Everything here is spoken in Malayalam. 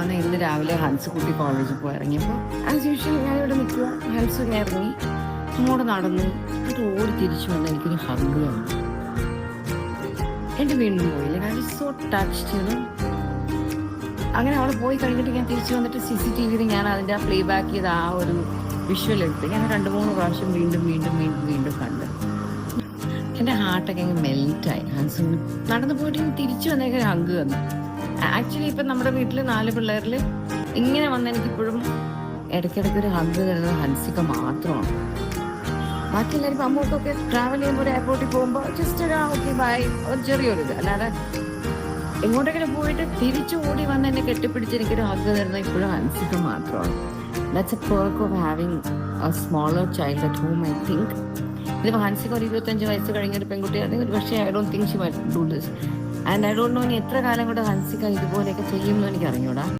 വന്ന ഇന്ന് രാവിലെ ഹൻസ് കുട്ടി കോളേജിൽ പോയി ഇറങ്ങിയപ്പോൾ ആസ് യൂഷ്വൽ ഞാൻ ഇവിടെ നിൽക്കുക. ഹൻസ് ഇങ്ങനെ ഇറങ്ങി. നടന്നു എന്നിട്ട് ഓടി തിരിച്ചു വന്ന് എനിക്കൊരു ഹഗ് തന്നു. എന്റെ വീണ്ടും പോയില്ല. ഞാൻ സോ ടച്ച് ചെയ്തു അങ്ങനെ അവൾ പോയി കഴിഞ്ഞിട്ട് ഞാൻ തിരിച്ചു വന്നിട്ട് സി സി ടി വിയിൽ ഞാൻ അതിന്റെ ആ പ്ലേ ബാക്ക് ചെയ്ത ആ ഒരു വിഷ്വൽ എടുത്ത് ഞാൻ രണ്ട് മൂന്ന് പ്രാവശ്യം വീണ്ടും വീണ്ടും വീണ്ടും വീണ്ടും കണ്ട്. എന്റെ ഹാർട്ടൊക്കെ അങ്ങ് മെൽറ്റായി ഹൻസ് നടന്നു പോയിട്ട് തിരിച്ചു വന്നേക്കൊരു ഹഗ് തന്നു. ആക്ച്വലി ഇപ്പം നമ്മുടെ വീട്ടിൽ നാല് പിള്ളേരിൽ ഇങ്ങനെ വന്ന് എനിക്കിപ്പോഴും ഇടയ്ക്കിടയ്ക്ക് ഒരു ഹഗ് തരുന്നത് ഹൻസിക മാത്രമാണ്. ബാക്കി എല്ലാവർക്കും അമ്മൂക്കൊക്കെ ട്രാവൽ ചെയ്യുമ്പോൾ ഒരു എയർപോർട്ടിൽ പോകുമ്പോൾ ജസ്റ്റ് ഒരു ഓക്കെ ബൈ ഒരു ചെറിയൊരു ഇത്. അല്ലാതെ എങ്ങോട്ടെങ്കിലും പോയിട്ട് തിരിച്ചു ഓടി വന്ന് എന്നെ കെട്ടിപ്പിടിച്ച് എനിക്കൊരു ഹഗ് തരുന്നത് ഇപ്പോഴും ഹൻസിക മാത്രമാണ്. That's a perk of having a smaller child at home I think ഇതിപ്പോൾ ഹൻസിക ഒരു ഇരുപത്തഞ്ച് വയസ്സ് കഴിഞ്ഞ ഒരു പെൺകുട്ടിയാണെങ്കിൽ ഒരു പക്ഷേ I don't think she may do this and I don't know ഇനി എത്ര കാലം കൂടെ ഹൻസിക്ക ഇതുപോലെയൊക്കെ ചെയ്യുമെന്ന് എനിക്ക് അറിഞ്ഞൂടാ